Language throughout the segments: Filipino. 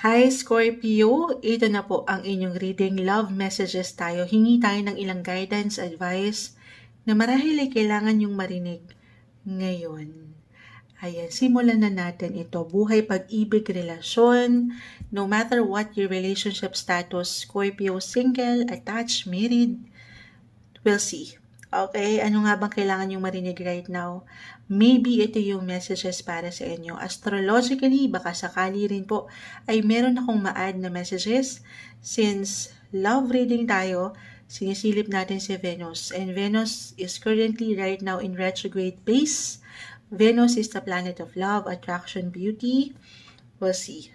Hi Scorpio, ito na po ang inyong reading love messages tayo. Hingi tayo ng ilang guidance, advice na marahil ay kailangan yung marinig ngayon. Ayan, simulan na natin ito. Buhay, pag-ibig, relasyon, no matter what your relationship status, Scorpio, single, attached, married, we'll see. Okay, ano nga bang kailangan yung marinig right now? Maybe ito yung messages para sa inyo. Astrologically, baka sakali rin po ay meron akong ma-add na messages since love reading tayo, sinisilip natin si Venus. And Venus is currently right now in retrograde base. Venus is the planet of love, attraction, beauty. We'll see.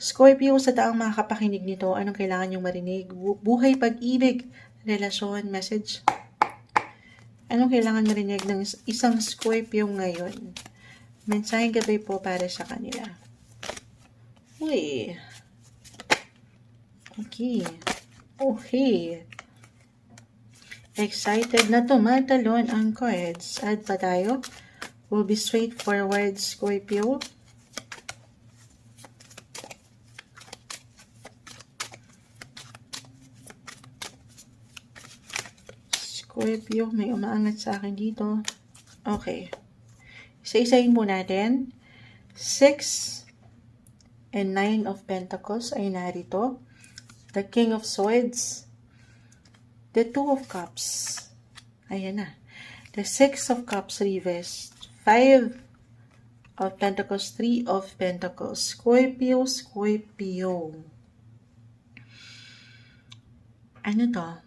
Scorpio, sa taang makakapakinig nito, anong kailangan yung marinig? Buhay, pag-ibig, relasyon, message. Anong kailangan marinig ng isang Scorpio ngayon? Mensaheng gabi po para sa kanila. Uy. Okay. Okay. Excited na tumatalon ang cards. Add pa tayo. Will be straightforward, Scorpio. Scorpio, may umaangat sa akin dito. Okay. Isa-isahin po natin. 6 and 9 of Pentacles ay narito. The King of Swords. The Two of Cups. Ayan na. The Six of Cups reversed. 5 of Pentacles, 3 of Pentacles. Scorpio, Scorpio. Ano to?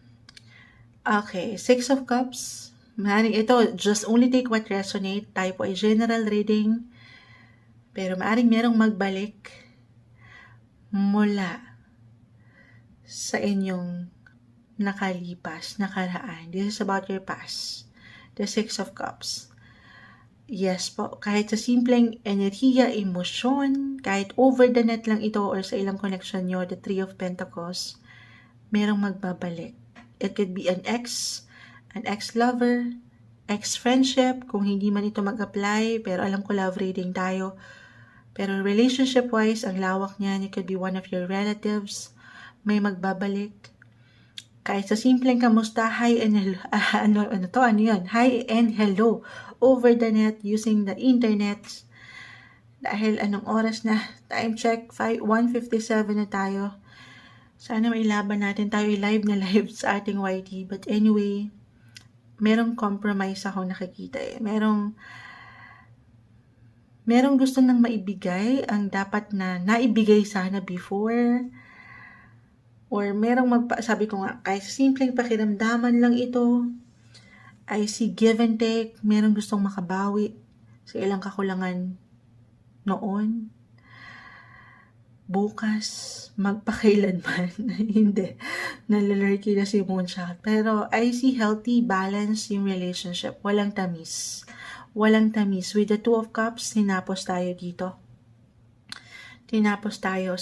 Okay, Six of Cups. Maaaring ito, just only take what resonate. Tayo po ay general reading. Pero maaaring merong magbalik mula sa inyong nakalipas, nakaraan. This is about your past. The Six of Cups. Yes po, kahit sa simpleng enerhiya, emosyon, kahit over the net lang ito or sa ilang connection nyo, the Three of Pentacles, merong magbabalik It could be an ex, an ex-lover, ex-friendship, kung hindi man ito mag-apply, pero alam ko love reading tayo. Pero relationship-wise, ang lawak niyan, it could be one of your relatives, may magbabalik. Kahit sa simpleng kamusta, hi and hello, uh, ano, ano to, ano yun? Hi and hello over the net using the internet. Dahil anong oras na? Time check, 5, 1.57 na tayo. Sana mailaban natin tayo live na live sa ating YT. But anyway, merong compromise ako nakikita eh. Merong merong gusto nang maibigay ang dapat na naibigay sana before or merong magpa sabi ko nga kahit simpleng pakiramdaman lang ito I see give and take merong gustong makabawi sa ilang kakulangan noon bukas, magpakailanman. Hindi. Nalalurky na si Moonshot. Pero I see healthy, balance yung relationship. Walang tamis. Walang tamis. With the Two of Cups, tinapos tayo dito. Tinapos tayo.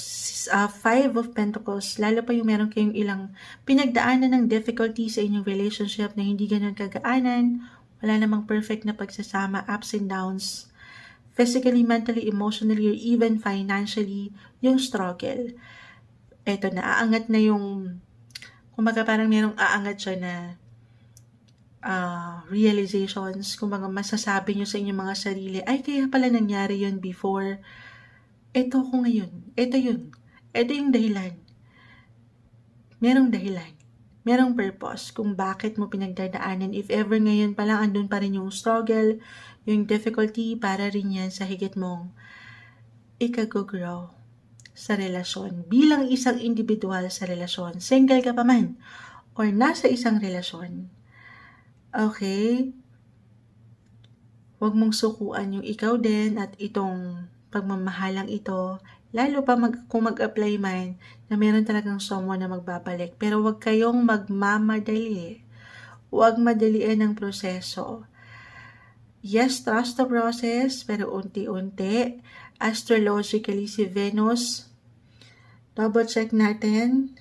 Uh, five of Pentacles. Lalo pa yung meron kayong ilang pinagdaanan ng difficulty sa inyong relationship na hindi ganun kagaanan. Wala namang perfect na pagsasama, ups and downs physically, mentally, emotionally, or even financially, yung struggle. Eto na, aangat na yung, kumbaga parang merong aangat siya na uh, realizations, kumbaga masasabi nyo sa inyong mga sarili, ay kaya pala nangyari yun before. Ito ko ngayon. Ito yun. Ito yung dahilan. Merong dahilan. Merong purpose kung bakit mo pinagdadaanan. If ever ngayon pa lang andun pa rin yung struggle, yung difficulty para rin yan sa higit mong ikagogrow sa relasyon. Bilang isang individual sa relasyon, single ka pa man, or nasa isang relasyon, okay, huwag mong sukuan yung ikaw din at itong pagmamahalang ito, lalo pa mag, kung mag-apply man na meron talagang someone na magbabalik. Pero huwag kayong magmamadali. Huwag madaliin ang proseso Yes, trust the process, pero unti-unti. Astrologically, si Venus, double check natin.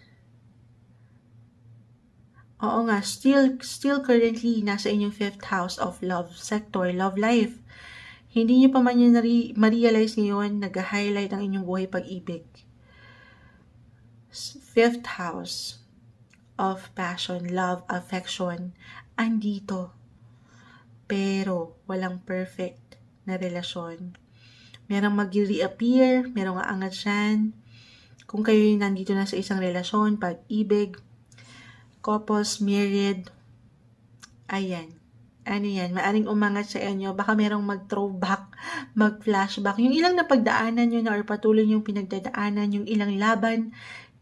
Oo nga, still, still currently nasa inyong fifth house of love sector, love life. Hindi niyo pa man yun ma-realize ngayon, nag-highlight ang inyong buhay pag-ibig. fifth house of passion, love, affection, andito. Pero walang perfect na relasyon. Merong mag-reappear, merong aangat dyan. Kung kayo nandito na sa isang relasyon, pag-ibig, couples, married, ayan. Ano yan, maaring umangat sa inyo, baka merong mag-throwback, mag-flashback. Yung ilang napagdaanan nyo na or patuloy yung pinagdadaanan, yung ilang laban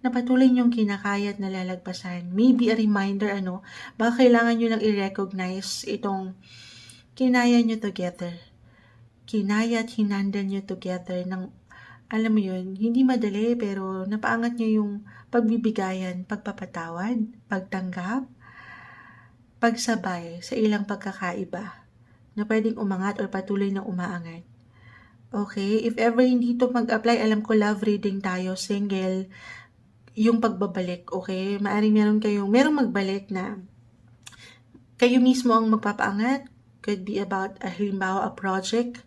na patuloy niyong kinakaya at nalalagpasan. Maybe a reminder, ano, baka kailangan nyo lang i-recognize itong kinaya nyo together. Kinaya at hinandle nyo together ng, alam mo yun, hindi madali pero napaangat nyo yung pagbibigayan, pagpapatawad, pagtanggap, pagsabay sa ilang pagkakaiba na pwedeng umangat or patuloy na umaangat. Okay? If ever hindi to mag-apply, alam ko love reading tayo, single, yung pagbabalik, okay? Maaring meron kayong, merong magbalik na kayo mismo ang magpapaangat. Could be about, uh, halimbawa, a project,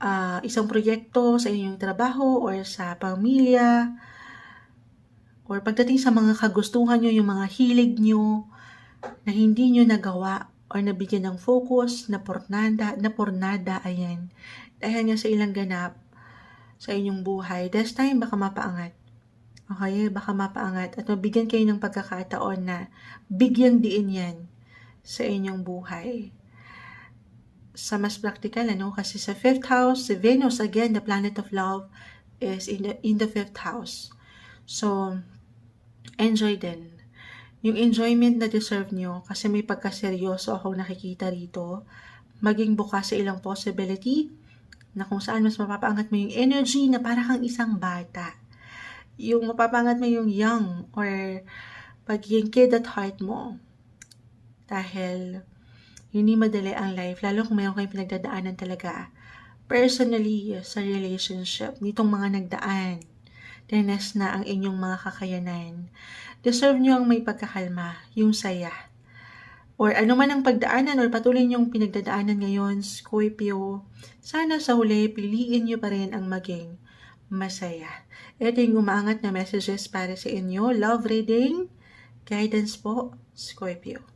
uh, isang proyekto sa inyong trabaho or sa pamilya, or pagdating sa mga kagustuhan nyo, yung mga hilig nyo, na hindi nyo nagawa or nabigyan ng focus, na pornada, na pornada, ayan. Dahil nga sa ilang ganap sa inyong buhay, this time baka mapaangat. Okay, baka mapaangat at mabigyan kayo ng pagkakataon na bigyang diin yan sa inyong buhay. Sa mas practical, ano, kasi sa fifth house, si Venus, again, the planet of love, is in the, in the fifth house. So, enjoy din. Yung enjoyment na deserve nyo, kasi may pagkaseryoso akong nakikita rito, maging bukas sa ilang possibility, na kung saan mas mapapaangat mo yung energy na para kang isang bata yung mapapangat mo yung young or pagiging kid at heart mo. Dahil hindi madali ang life, lalo kung mayroon kayong pinagdadaanan talaga. Personally, sa relationship, nitong mga nagdaan, tinas na ang inyong mga kakayanan. Deserve nyo ang may pagkakalma, yung saya. Or ano man ang pagdaanan or patuloy nyong pinagdadaanan ngayon, Scorpio, sana sa huli, piliin nyo pa rin ang maging masaya. Ito yung umaangat na messages para sa inyo. Love reading, guidance po, Scorpio.